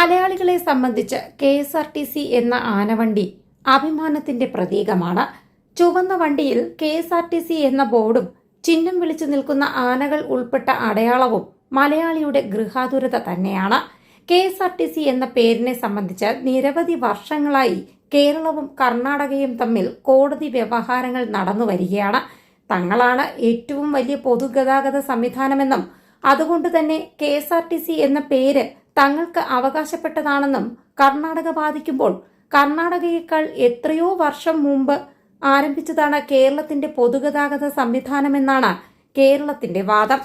മലയാളികളെ സംബന്ധിച്ച് K S R T C എന്ന ആനവണ്ടി അഭിമാനത്തിന്റെ പ്രതീകമാണ്. ചുവന്ന വണ്ടിയിൽ K S R T C എന്ന ബോർഡും ചിഹ്നം വിളിച്ചു നിൽക്കുന്ന ആനകൾ ഉൾപ്പെട്ട അടയാളവും മലയാളിയുടെ ഗൃഹാതുരത തന്നെയാണ്. K S R T C എന്ന പേരിനെ സംബന്ധിച്ച് നിരവധി വർഷങ്ങളായി കേരളവും കർണാടകയും തമ്മിൽ കോടതി വ്യവഹാരങ്ങൾ നടന്നു വരികയാണ്. തങ്ങളാണ് ഏറ്റവും വലിയ പൊതുഗതാഗത സംവിധാനമെന്നും അതുകൊണ്ട് തന്നെ K S R T C എന്ന പേര് തങ്ങൾക്ക് അവകാശപ്പെട്ടതാണെന്നും കർണാടക ബാധിക്കുമ്പോൾ കർണാടകയേക്കാൾ എത്രയോ വർഷം മുമ്പ് ആരംഭിച്ചതാണ് കേരളത്തിന്റെ പൊതുഗതാഗത സംവിധാനമെന്നാണ് കേരളത്തിന്റെ വാദം.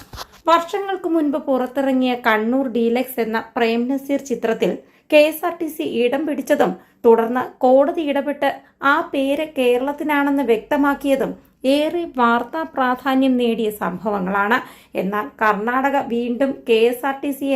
വർഷങ്ങൾക്ക് മുൻപ് പുറത്തിറങ്ങിയ കണ്ണൂർ ഡീലക്സ് എന്ന പ്രേംനസീർ ചിത്രത്തിൽ K S R T C ഇടം പിടിച്ചതും തുടർന്ന് കോടതി ഇടപെട്ട് ആ പേര് കേരളത്തിനാണെന്ന് വ്യക്തമാക്കിയതും ഏറെ വാർത്താ പ്രാധാന്യം നേടിയ സംഭവങ്ങളാണ്. എന്നാൽ കർണാടക വീണ്ടും കെ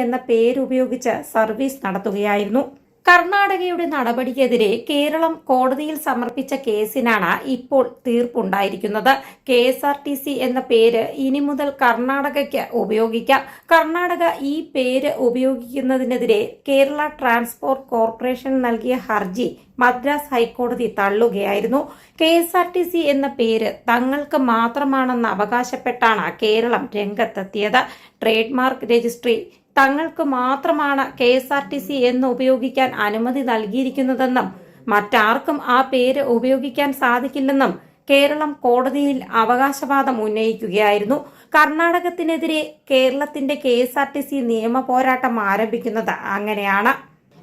എന്ന പേരുപയോഗിച്ച് സർവീസ് നടത്തുകയായിരുന്നു. കർണാടകയുടെ നടപടിക്കെതിരെ കേരളം കോടതിയിൽ സമർപ്പിച്ച കേസിനാണ് ഇപ്പോൾ തീർപ്പുണ്ടായിരിക്കുന്നത്. K S R T C എന്ന പേര് ഇനി മുതൽ കർണാടകയ്ക്ക് ഉപയോഗിക്കാം. കർണാടക ഈ പേര് ഉപയോഗിക്കുന്നതിനെതിരെ കേരള ട്രാൻസ്പോർട്ട് കോർപ്പറേഷൻ നൽകിയ ഹർജി മദ്രാസ് ഹൈക്കോടതി തള്ളുകയായിരുന്നു. K S R T C എന്ന പേര് തങ്ങൾക്ക് മാത്രമാണെന്ന് അവകാശപ്പെട്ടാണ് കേരളം രംഗത്തെത്തിയത്. ട്രേഡ് മാർക്ക് രജിസ്ട്രി തങ്ങൾക്ക് മാത്രമാണ് K S R T C എന്ന് ഉപയോഗിക്കാൻ അനുമതി നൽകിയിരിക്കുന്നതെന്നും മറ്റാർക്കും ആ പേര് ഉപയോഗിക്കാൻ സാധിക്കില്ലെന്നും കേരളം കോടതിയിൽ അവകാശവാദം ഉന്നയിക്കുകയായിരുന്നു. കർണാടകത്തിനെതിരെ കേരളത്തിന്റെ K S R T C നിയമ പോരാട്ടം ആരംഭിക്കുന്നത് അങ്ങനെയാണ്.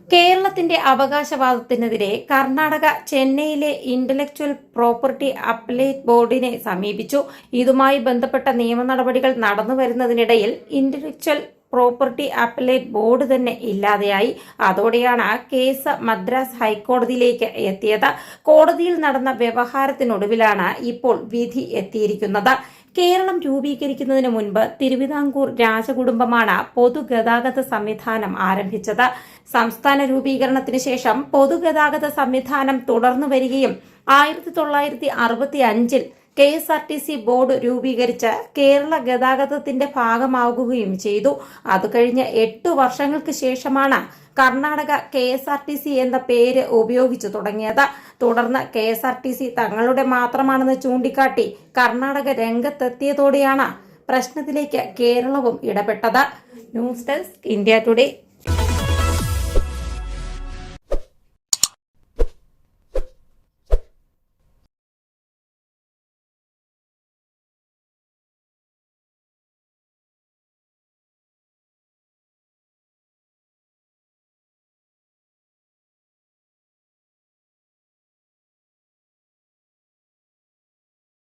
കേരളത്തിന്റെ അവകാശവാദത്തിനെതിരെ കർണാടക ചെന്നൈയിലെ ഇന്റലക്ച്വൽ പ്രോപ്പർട്ടി അപ്പലേറ്റ് ബോർഡിനെ സമീപിച്ചു. ഇതുമായി ബന്ധപ്പെട്ട നിയമ നടപടികൾ നടന്നു വരുന്നതിനിടയിൽ ഇന്റലക്ച്വൽ പ്രോപ്പർട്ടി അപ്പലേറ്റ് ബോർഡ് തന്നെ ഇല്ലാതെയായി. അതോടെയാണ് ആ കേസ് മദ്രാസ് ഹൈക്കോടതിയിലേക്ക് എത്തിയത്. കോടതിയിൽ നടന്ന വ്യവഹാരത്തിനൊടുവിലാണ് ഇപ്പോൾ വിധി എത്തിയിരിക്കുന്നത്. കേരളം രൂപീകരിക്കുന്നതിന് മുൻപ് തിരുവിതാംകൂർ രാജകുടുംബമാണ് പൊതുഗതാഗത സംവിധാനം ആരംഭിച്ചത്. സംസ്ഥാന രൂപീകരണത്തിന് ശേഷം പൊതുഗതാഗത സംവിധാനം തുടർന്നു വരികയും ആയിരത്തി തൊള്ളായിരത്തി അറുപത്തി അഞ്ചിൽ K S R T C board രൂപീകരിച്ച് കേരള ഗതാഗതത്തിന്റെ ഭാഗമാകുകയും ചെയ്തു. അത് കഴിഞ്ഞ് എട്ട് വർഷങ്ങൾക്ക് ശേഷമാണ് Karnataka K S R T C എന്ന പേര് ഉപയോഗിച്ചു തുടങ്ങിയത്. തുടർന്ന് K S R T C തങ്ങളുടെ മാത്രമാണെന്ന് ചൂണ്ടിക്കാട്ടി കർണാടക രംഗത്തെത്തിയതോടെയാണ് പ്രശ്നത്തിലേക്ക് കേരളവും ഇടപെട്ടത്. News desk India today.